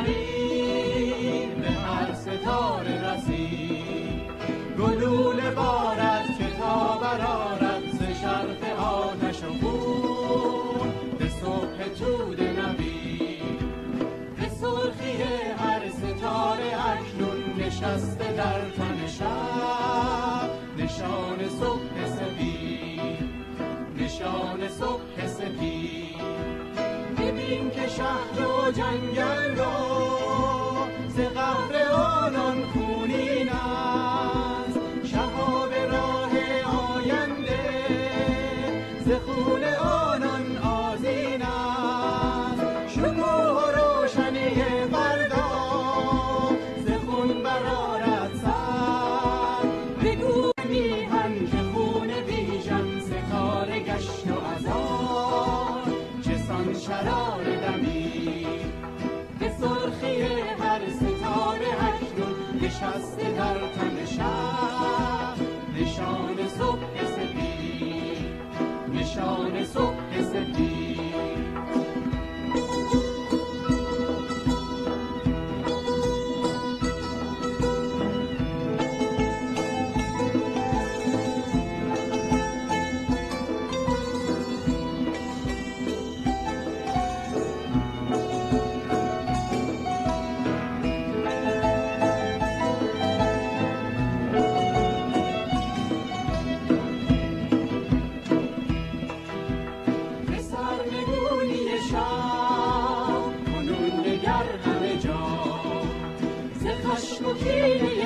غریب به هر ستاره رسید گلوله بارد که تا برارد ز شرق آتش و خون. به صبح تود نبید به سرخی هر ستاره اکنون نشسته در تن شب نشان صبح سبید نشان صبح جنگل را. ciao ne so che se ti. National